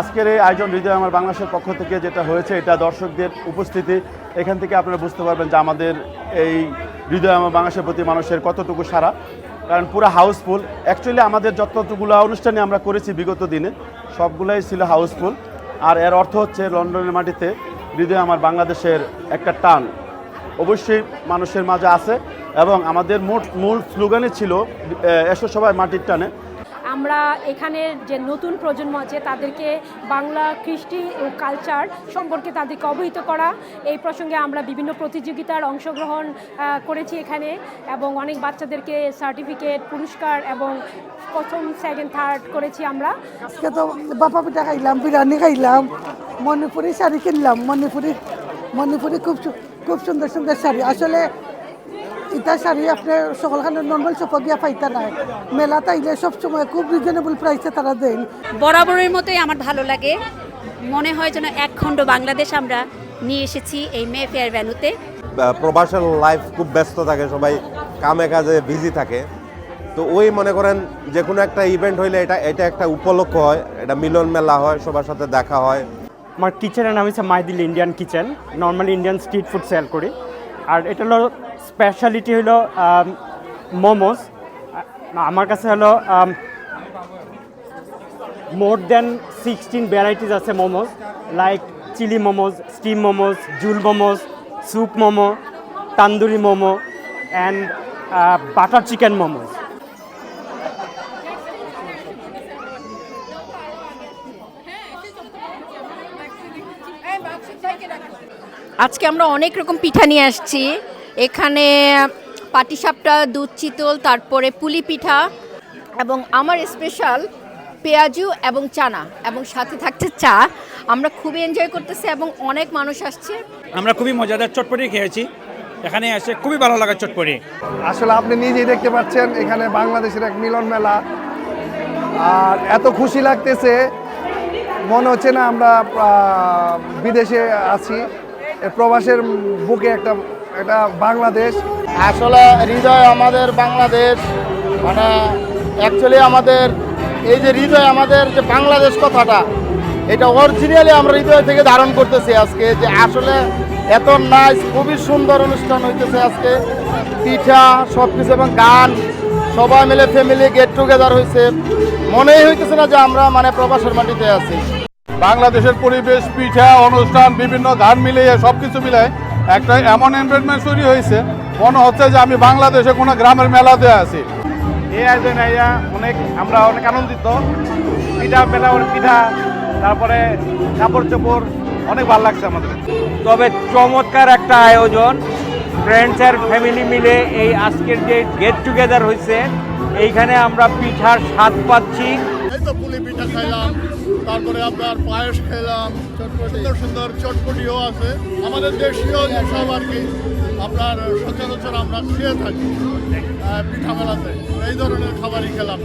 আজকের এই আয়োজন হৃদয় আমার বাংলাদেশের পক্ষ থেকে যেটা হয়েছে, এটা দর্শকদের উপস্থিতি। এখান থেকে আপনারা বুঝতে পারবেন যে আমাদের এই হৃদয় আমার বাংলাদেশের প্রতি মানুষের কতটুকু সারা কারণ পুরো হাউসফুল অ্যাকচুয়ালি আমাদের যতটুকুলো অনুষ্ঠানে আমরা করেছি বিগত দিনে, সবগুলাই ছিল হাউসফুল। আর এর অর্থ হচ্ছে লন্ডনের মাটিতে হৃদয় আমার বাংলাদেশের একটা টান। অবশ্যই মানুষের মাঝে আছে এবং আমাদের মোট, মূল স্লোগানই ছিল এসো সবাই মাটির টানে। আমরা এখানের যে নতুন প্রজন্ম আছে, তাদেরকে বাংলা কৃষ্টি ও কালচার সম্পর্কে তাদেরকে অবহিত করা। এই প্রসঙ্গে আমরা বিভিন্ন প্রতিযোগিতার অংশগ্রহণ করেছি এখানে এবং অনেক বাচ্চাদেরকে সার্টিফিকেট, পুরস্কার এবং প্রথম সেকেন্ড থার্ড করেছি আমরা। আজকে তো বাপা পিঠা খাইলাম, বিরিয়ানি খাইলাম, মণিপুরি শাড়ি কিনলাম, মণিপুরি মণিপুরি খুব খুব সুন্দর সুন্দর শাড়ি। আসলে ইটা শাড়ি আপনি সকলখানে নর্মাল শপে গিয়া পাইতা নাই। মেলাতে আইলে সবসময় খুব রিজনেবল প্রাইসে তারা দেন। বরাবরের মতোই আমার ভালো লাগে। মনে হয় যেন এক খণ্ড বাংলাদেশ আমরা নিয়ে এসেছি এই মে ফেয়ার ভ্যানুতে প্রবাসন লাইফ খুব ব্যস্ত থাকে সবাই কামে কাজে বিজি থাকে। তো ওই মনে করেন যে কোনো একটা ইভেন্ট হইলে এটা এটা একটা উপলক্ষ হয় এটা মিলন মেলা হয় সবার সাথে দেখা হয়। আমার কিচেনের নাম হচ্ছে মাইদিল Indian kitchen normally Indian street food sale করি। আর এটা হলো স্পেশালিটি হলো মোমোস আমার কাছে হলো মোর দেন সিক্সটিন ভ্যারাইটিস আছে momos like chilli momos steam momos jhol momos soup momo tandoori momo and butter chicken momos আজকে আমরা অনেক রকম পিঠা নিয়ে আসছি। এখানে পাটিসাপটা দুধ চিতল তারপরে পুলি পিঠা এবং আমার স্পেশাল পেঁয়াজু এবং চানা এবং সাথে থাকছে চা। আমরা খুবই এনজয় করতেছি এবং অনেক মানুষ আসছে। আমরা খুবই মজাদার চটপটি খেয়েছি। এখানে এসে খুবই ভালো লাগা চটপটি। আসলে আপনি নিজেই দেখতে পাচ্ছেন এখানে বাংলাদেশের এক মিলন মেলা। আর এত খুশি লাগতেছে মনে হচ্ছে না আমরা বিদেশে আছি। প্রবাসের বুকে একটা একটা বাংলাদেশ। আসলে হৃদয় আমাদের বাংলাদেশ মানে অ্যাকচুয়ালি আমাদের, এই যে হৃদয় আমাদের যে বাংলাদেশ কথাটা, এটা অরিজিনালি আমরা হৃদয় থেকে ধারণ করতেছি আজকে, যে আসলে এত নাইস খুবই সুন্দর অনুষ্ঠান হইতেছে আজকে। পিঠা সব কিছু এবং গান, সবাই মিলে ফ্যামিলি গেট টুগেদার হয়েছে মনেই হইতেছে না যে আমরা মানে প্রবাসের মাটিতে আছি। বাংলাদেশের পরিবেশ পিঠা অনুষ্ঠান বিভিন্ন গান মিলিয়ে সব কিছু মিলে একটা এমন এনভারনমেন্ট তৈরি হয়েছে। মনে হচ্ছে যে আমি বাংলাদেশে কোনো গ্রামের মেলাতে আছি। এই আয়োজন আইয়া অনেক আমরা অনেক আনন্দিত। পিঠা মেলা পিঠা তারপরে কাপড় চোপড় অনেক ভালো লাগছে আমাদের। তবে চমৎকার একটা আয়োজন। ফ্রেন্ডস আর ফ্যামিলি মিলে এই আজকের যে গেট টুগেদার হয়েছে এইখানে আমরা পিঠার স্বাদ পাচ্ছি। তো পুলি পিঠা খাইলাম, তারপরে আপনার পায়েস খেলাম, সুন্দর সুন্দর চটপটিও আছে আমাদের দেশীয় যেসব আর কি আপনার সচরাচর আমরা খেয়ে থাকি পিঠা মেলাতে, এই ধরনের খাবারই খেলাম.